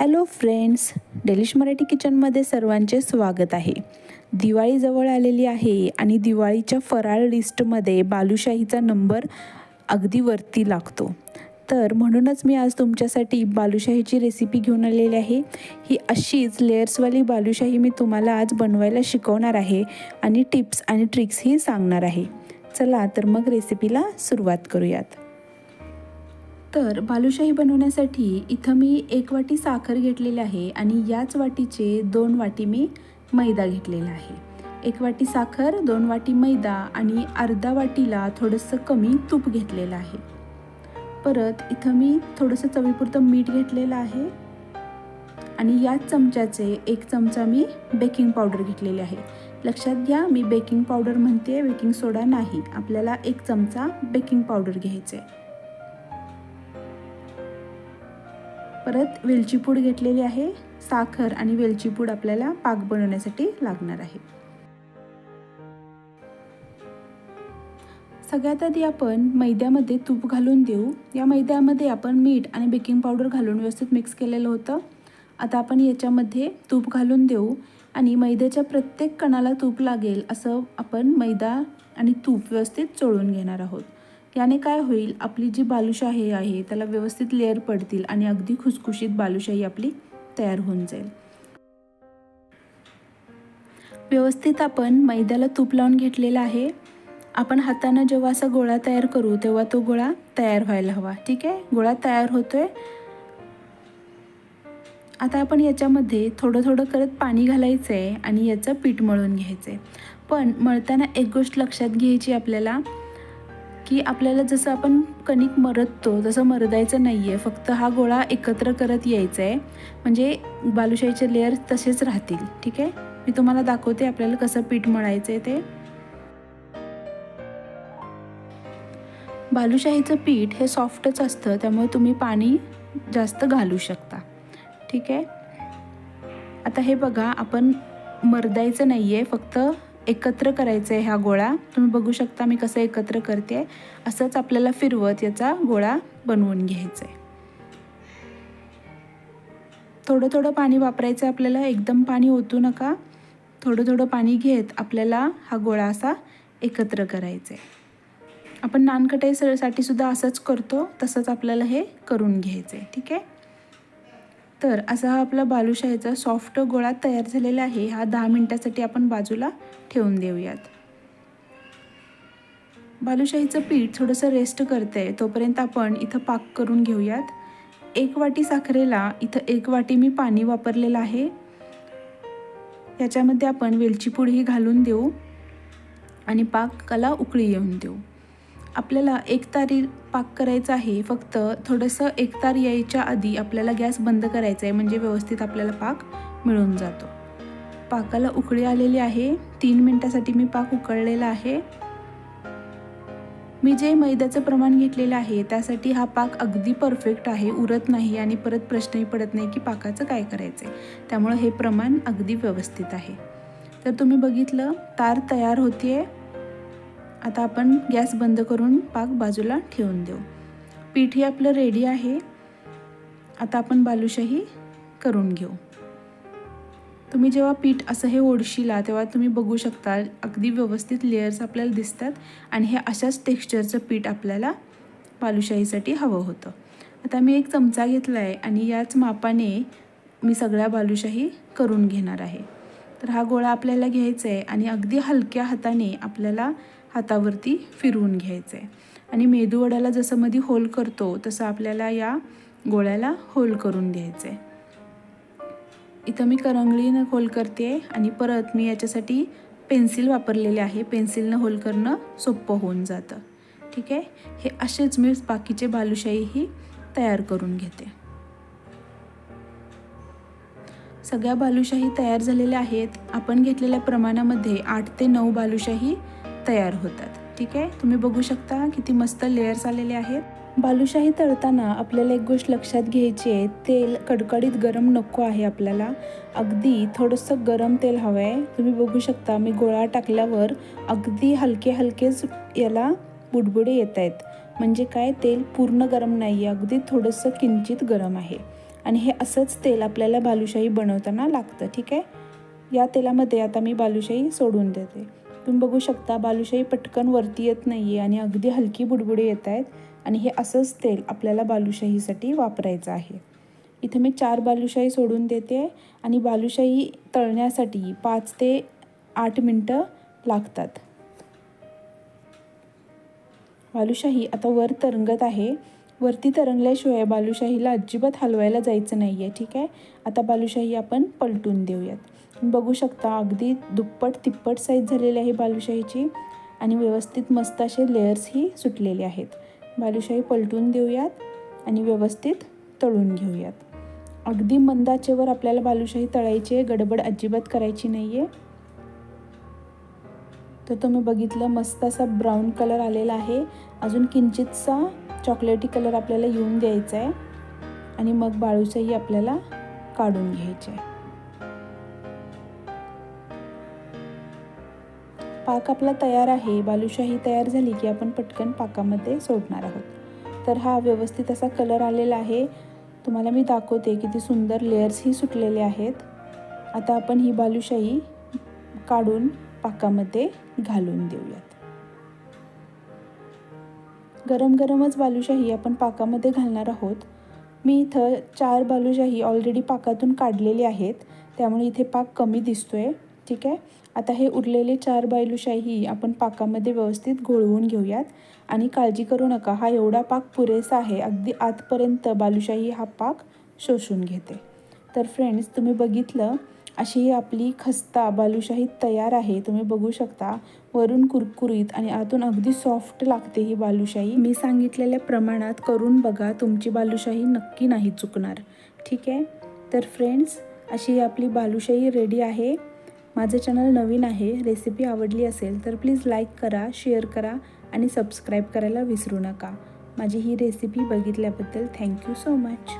Hello friends delish Marathi किचनमध्ये सर्वांचे स्वागत आहे. दिवाळी जवळ आलेली आहे आणि दिवाळीच्या फराळ लिस्टमध्ये बालुशाहीचा नंबर अगदी वरती लागतो. तर म्हणूनच मी आज तुमच्यासाठी बालुशाहीची रेसिपी घेऊन आलेली आहे. ही अशीच लेयर्सवाली बालुशाही मी तुम्हाला आज बनवायला शिकवणार आहे आणि टिप्स आणि ट्रिक्सही सांगणार आहे. चला तर मग रेसिपीला सुरुवात करूयात. तर बालुशाही बनवण्यासाठी इथं मी एक वाटी साखर घेतलेली आहे आणि याच वाटीचे दोन वाटी मी मैदा घेतलेला आहे. एक वाटी साखर दोन वाटी मैदा आणि अर्धा वाटीला थोडंसं कमी तूप घेतलेलं आहे. परत इथं मी थोडंसं चवीपुरतं मीठ घेतलेलं आहे आणि याच चमच्याचे एक चमचा मी बेकिंग पावडर घेतलेली आहे. लक्षात घ्या मी बेकिंग पावडर म्हणते बेकिंग सोडा नाही. आपल्याला एक चमचा बेकिंग पावडर घ्यायचं आहे परत वेलची पूड घेतलेली आहे. साखर आणि वेलची पूड आपल्याला पाक बनवण्यासाठी लागणार आहे. सगळ्यात आधी आपण मैद्यामध्ये तूप घालून देऊ. या मैद्यामध्ये आपण मीठ आणि बेकिंग पावडर घालून व्यवस्थित मिक्स केलेलं होतं. आता आपण याच्यामध्ये तूप घालून देऊ आणि मैद्याच्या प्रत्येक कणाला तूप लागेल असं आपण मैदा आणि तूप व्यवस्थित चोळून घेणार आहोत. याने काय होईल? आपली जी बालुशाही आहे त्याला व्यवस्थित लेअर पडतील आणि अगदी खुसखुशीत बालुशाही आपली तयार होऊन जाईल. व्यवस्थित आपण मैद्याला तूप लावून घेतलेलं आहे. आपण हातानं जेव्हा असा गोळा तयार करू तेव्हा तो गोळा तयार व्हायला हवा. ठीक आहे? गोळा तयार होतोय. आता आपण याच्यामध्ये थोडं थोडं करत पाणी घालायचं आहे आणि याचं पीठ मळून घ्यायचं आहे पण मळताना एक गोष्ट लक्षात घ्यायची आपल्याला. की आपल्याला जसं आपण कणिक मरततो तसं मरदायचं नाही आहे फक्त हा गोळा एकत्र करत यायचा आहे म्हणजे बालुशाहीचे लेअर तसेच राहतील. ठीक आहे? मी तुम्हाला दाखवते आपल्याला कसं पीठ मळायचं आहे ते. बालुशाहीचं पीठ हे सॉफ्टच असतं त्यामुळे तुम्ही पाणी जास्त घालू शकता. ठीक आहे? आता हे बघा आपण मरदायचं नाही आहे फक्त एकत्र करायचं आहे हा गोळा. तुम्ही बघू शकता मी कसं एकत्र करते असंच आपल्याला फिरवत याचा गोळा बनवून घ्यायचा आहे थोडं थोडं पाणी वापरायचं आहे आपल्याला. एकदम पाणी ओतू नका. थोडं थोडं पाणी घेत आपल्याला हा गोळा असा एकत्र करायचा आहे आपण नानकटाईसाठी सुद्धा असंच करतो. तसंच आपल्याला हे करून घ्यायचं आहे ठीक आहे? तर असा हा आपला बालुशाहीचा सॉफ्ट गोळा तयार झालेला आहे. हा दहा मिनटासाठी आपण बाजूला ठेवून देऊयात. बालुशाहीचं पीठ थोडंसं रेस्ट करतं आहे तोपर्यंत आपण इथं पाक करून घेऊयात. एक वाटी साखरेला इथं एक वाटी मी पाणी वापरलेलं आहे. याच्यामध्ये आपण वेलची पूडही घालून देऊ आणि पाकाला उकळी येऊन देऊ. आपल्याला एक तारी पाक करायचा आहे फक्त थोडंसं एक तार यायच्या आधी आपल्याला गॅस बंद करायचा आहे म्हणजे व्यवस्थित आपल्याला पाक मिळून जातो. पाकाला उकळी आलेली आहे. तीन मिनटासाठी मी पाक उकळलेला आहे. मी जे मैद्याचं प्रमाण घेतलेलं आहे त्यासाठी हा पाक अगदी परफेक्ट आहे उरत नाही आणि परत प्रश्नही पडत नाही की पाकाचं काय करायचं आहे त्यामुळं हे प्रमाण अगदी व्यवस्थित आहे. तर तुम्ही बघितलं तार तयार होते आता आपण गॅस बंद करून पाक बाजूला ठेवून देऊ. पीठ हे आपलं रेडी आहे. आता आपण बालुशाही करून घेऊ. तुम्ही जेव्हा पीठ असं हे ओढशीला तेव्हा तुम्ही बघू शकता अगदी व्यवस्थित लेयर्स आपल्याला दिसतात आणि हे अशाच टेक्स्चरचं पीठ आपल्याला बालुशाहीसाठी हवं होतं. आता मी एक चमचा घेतला आहे आणि याच मापाने मी सगळ्या बालुशाही करून घेणार आहे. तर हा गोळा आपल्याला घ्यायचा आहे आणि अगदी हलक्या हाताने आपल्याला हातावरती फिरवून घ्यायचं आहे. आणि मेदूवड्याला जसं मध्ये होल करतो तसं आपल्याला या गोळ्याला होल करून घ्यायचं आहे. इथं मी करंगळीनं होल करते आणि परत मी याच्यासाठी पेन्सिल वापरलेले आहे. पेन्सिलनं होल करणं सोपं होऊन जातं. ठीक आहे? हे असेच मी बाकीचे बालुशाहीही तयार करून घेते. सगळ्या बालुशाही तयार झालेल्या आहेत. आपण घेतलेल्या प्रमाणामध्ये आठ ते नऊ बालुशाही तयार होतात. ठीक आहे? तुम्ही बघू शकता किती मस्त लेयर्स आलेले आहेत. बालुशाही तळताना आपल्याला एक गोष्ट लक्षात घ्यायची आहे. तेल कडकडीत गरम नको आहे आपल्याला. अगदी थोडंसं गरम तेल हवं आहे तुम्ही बघू शकता मी गोळा टाकल्यावर अगदी हलके हलकेच याला बुडबुडे येत आहेत म्हणजे काय? तेल पूर्ण गरम नाही आहे अगदी थोडंसं किंचित गरम आहे. आणि हे असंच तेल आपल्याला बालुशाही बनवताना लागतं ठीक आहे? या तेलामध्ये आता मी बालुशाही सोडून देते. तुम्ही बघू शकता बालुशाही पटकन वरती येत नाही आहे आणि अगदी हलकी बुडबुडे येत आहेत आणि हे असंच तेल आपल्याला बालुशाहीसाठी वापरायचं आहे. इथं मी चार बालुशाही सोडून देते आणि बालुशाही तळण्यासाठी पाच ते आठ मिनटं लागतात. बालुशाही आता वर तरंगत आहे. वरती तरंगल्याशिवाय बालुशाहीला अजिबात हलवायला जायचं नाही आहे ठीक आहे? आता बालुशाही आपण पलटून देऊयात. बघू शकता अगदी दुप्पट तिप्पट साईज झालेली आहे बालुशाहीची आणि व्यवस्थित मस्त असे लेयर्सही सुटलेले आहेत. बालुशाही पलटून देऊयात आणि व्यवस्थित तळून घेऊयात. अगदी मंदाचेवर आपल्याला बालुशाही तळायची आहे गडबड अजिबात करायची नाही आहे तर तुम्ही बघितलं मस्त असा ब्राऊन कलर आलेला आहे. अजून किंचितसा चॉकलेटी कलर आपल्याला येऊन द्यायचा आहे आणि मग बाळूशाही आपल्याला काढून घ्यायचे आहे. पाक आपला तयार आहे. बालुशाही तयार झाली की आपण पटकन पाकामध्ये सोडणार आहोत. तर हा व्यवस्थित असा कलर आलेला आहे. तुम्हाला मी दाखवते किती सुंदर लेयर्सही सुटलेले आहेत. आता आपण ही बालुशाही काढून पाकामध्ये घालून देऊयात. गरम गरमच बालुशाही आपण पाकामध्ये घालणार आहोत. मी इथं चार बालुशाही ऑलरेडी पाकातून काढलेले आहेत. त्यामुळे इथे पाक कमी दिसतो आहे ठीक आहे? आता हे उरलेले चार बालुशाही आपण पाकामध्ये व्यवस्थित घोळवून घेऊयात. आणि काळजी करू नका हा एवढा पाक पुरेसा आहे. अगदी आतपर्यंत बालुशाही हा पाक शोषून घेते. तर फ्रेंड्स तुम्ही बघितलं अशी ही आपली खस्ता बालुशाही तयार आहे. तुम्ही बघू शकता वरून कुरकुरीत आणि आतून अगदी सॉफ्ट लागते ही बालुशाही. मी सांगितलेल्या प्रमाणात करून बघा तुमची बालुशाही नक्की नाही चुकणार. ठीक आहे? तर फ्रेंड्स अशी ही आपली बालुशाही रेडी आहे. माझं चॅनल नवीन आहे रेसिपी आवडली असेल तर प्लीज लाईक करा शेअर करा आणि सबस्क्राईब करायला विसरू नका. माझी ही रेसिपी बघितल्याबद्दल थँक्यू सो मच